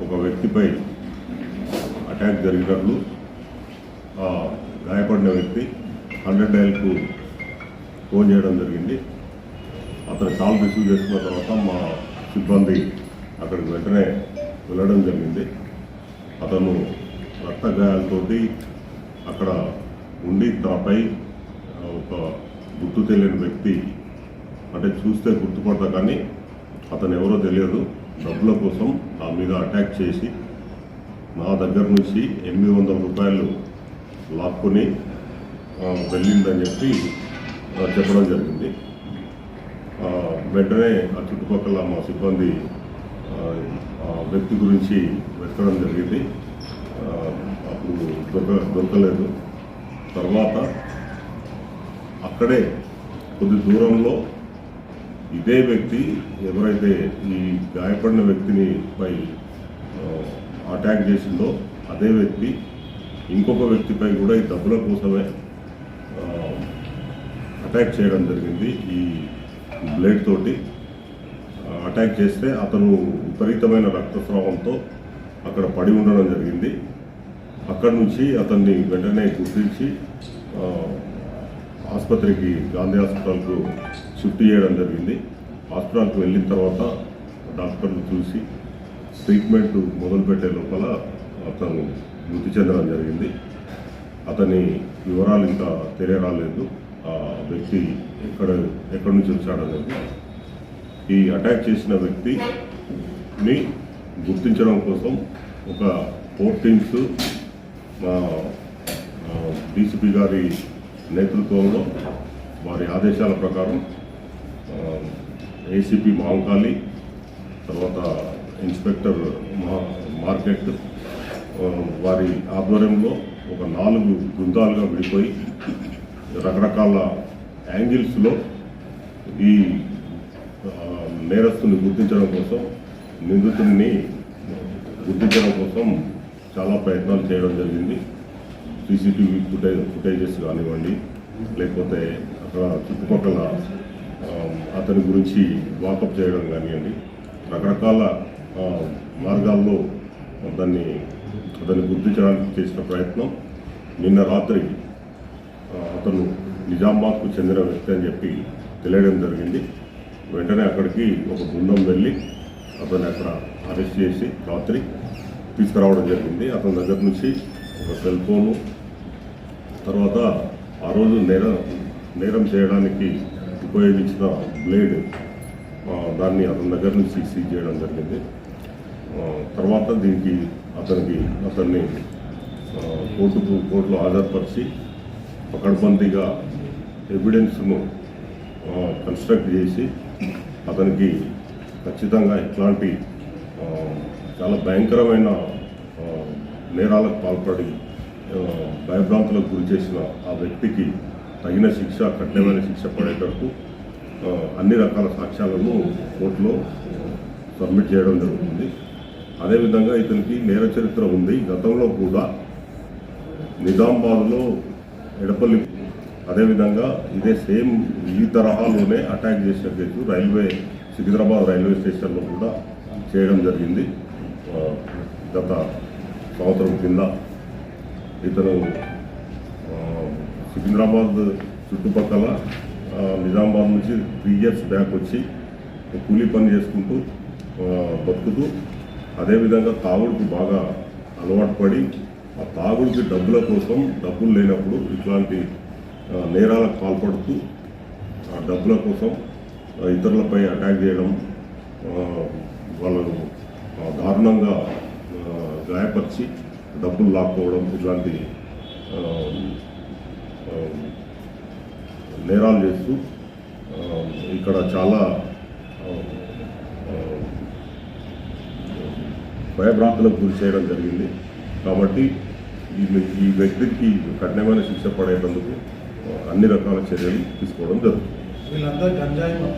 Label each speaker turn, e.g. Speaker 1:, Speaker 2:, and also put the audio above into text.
Speaker 1: ఒక వ్యక్తిపై అటాక్ జరిగినట్లు ఆ గాయపడిన వ్యక్తి హండ్రెడ్ డైల్కు ఫోన్ చేయడం జరిగింది. అతను కాల్ రిసీవ్ చేసుకున్న తర్వాత మా సిబ్బంది అక్కడికి వెంటనే వెళ్ళడం జరిగింది. అతను రక్త గాయాలతోటి అక్కడ ఉండి తనపై ఒక గుర్తు తెలియని వ్యక్తి అంటే చూస్తే గుర్తుపడతా కానీ అతను ఎవరో తెలియదు. డబ్బుల కోసం నా మీద అటాక్ చేసి నా దగ్గర నుంచి ఎనిమిది వందల రూపాయలు లాక్కొని వెళ్ళిందని చెప్పి చెప్పడం జరిగింది. వెంటనే ఆ చుట్టుపక్కల మా సిబ్బంది ఆ, వ్యక్తి గురించి వెతకడం జరిగింది. అప్పుడు దొరక దొరకలేదు. తర్వాత అక్కడే కొద్ది దూరంలో ఇదే వ్యక్తి ఎవరైతే ఈ గాయపడిన వ్యక్తిని పై అటాక్ చేసిందో అదే వ్యక్తి ఇంకొక వ్యక్తిపై కూడా ఈ డబ్బుల కోసమే అటాక్ చేయడం జరిగింది. ఈ బ్లేడ్ తోటి అటాక్ చేస్తే అతను విపరీతమైన రక్తస్రావంతో అక్కడ పడి ఉండడం జరిగింది. అక్కడి నుంచి అతన్ని వెంటనే గుర్తించి ఆసుపత్రికి గాంధీ హాస్పిటల్కు షిఫ్ట్ చేయడం జరిగింది. హాస్పిటల్కి వెళ్ళిన తర్వాత డాక్టర్లు చూసి ట్రీట్మెంట్ మొదలుపెట్టే లోపల అతను మృతి చెందడం జరిగింది. అతని వివరాలు ఇంకా తెలియరాలేదు. ఆ వ్యక్తి ఎక్కడ ఎక్కడి నుంచి వచ్చాడనేది. ఈ అటాక్ చేసిన వ్యక్తిని గుర్తించడం కోసం ఒక ఫోర్ టీమ్స్ మా డీసీపీ గారి నేతృత్వంలో వారి ఆదేశాల ప్రకారం ఏసీపీ మాంకాళి తర్వాత ఇన్స్పెక్టర్ మా మార్కెట్ వారి ఆధ్వర్యంలో ఒక నాలుగు బృందాలుగా విడిపోయి రకరకాల యాంగిల్స్లో ఈ నేరస్తుని గుర్తించడం కోసం నిందితుడిని గుర్తించడం కోసం చాలా ప్రయత్నాలు చేయడం జరిగింది. సీసీటీవీ ఫుటేజ్ ఫుటేజెస్ కానివ్వండి లేకపోతే అక్కడ చుట్టుపక్కల అతని గురించి వాకప్ చేయడం కానివ్వండి రకరకాల మార్గాల్లో దాన్ని అతన్ని గుర్తించడానికి చేసిన ప్రయత్నం. నిన్న రాత్రి అతను నిజామాబాద్కు చెందిన వ్యక్తి అని చెప్పి తెలియడం జరిగింది. వెంటనే అక్కడికి ఒక బృందం వెళ్ళి అతన్ని అక్కడ అరెస్ట్ చేసి రాత్రి తీసుకురావడం జరిగింది. అతని దగ్గర నుంచి ఒక సెల్ ఫోను తర్వాత ఆ రోజు నేర నేరం చేయడానికి ఉపయోగించిన బ్లేడ్ దాన్ని అతని దగ్గర నుంచి సీజ్ చేయడం జరిగింది. తర్వాత దీనికి అతనికి అతన్ని కోర్టుకు కోర్టులో హాజరుపరిచి పకడ్బందీగా ఎవిడెన్స్ను కన్స్ట్రక్ట్ చేసి అతనికి ఖచ్చితంగా ఇట్లాంటి చాలా భయంకరమైన నేరాలకు పాల్పడి భయభ్రాంతులకు గురి చేసిన ఆ వ్యక్తికి తగిన శిక్ష కఠినమైన శిక్ష పడేటట్టు అన్ని రకాల సాక్ష్యాలను కోర్టులో సబ్మిట్ చేయడం జరుగుతుంది. అదేవిధంగా ఇతనికి నేర చరిత్ర ఉంది. గతంలో కూడా నిజామాబాద్లో ఎడపల్లి అదేవిధంగా ఇదే సేమ్ ఈ తరహాలోనే అటాక్ చేసిన కేసు రైల్వే సికింద్రాబాద్ రైల్వే స్టేషన్లో కూడా చేయడం జరిగింది. గత సంవత్సరం కింద ఇతను సికింద్రాబాద్ చుట్టుపక్కల నిజామాబాద్ నుంచి త్రీ ఇయర్స్ బ్యాక్ వచ్చి కూలీ పని చేసుకుంటూ బతుకుతూ అదేవిధంగా తాగుడుకు బాగా అలవాటు పడి ఆ తాగుడికి డబ్బుల కోసం డబ్బులు లేనప్పుడు ఇట్లాంటి నేరాలకు పాల్పడుతూ ఆ డబ్బుల కోసం ఇతరులపై అటాక్ చేయడం వాళ్ళను దారుణంగా గాయపరిచి డబ్బులు లాక్కోవడం ఇట్లాంటి నేరాలు చేస్తూ ఇక్కడ చాలా భయభ్రాంతులకు గురి చేయడం జరిగింది. కాబట్టి ఈ ఈ వ్యక్తికి కఠినమైన శిక్ష పడేటందుకు అన్ని రకాల చర్యలు తీసుకోవడం జరుగుతుంది.
Speaker 2: వీళ్ళంతా గంజాయి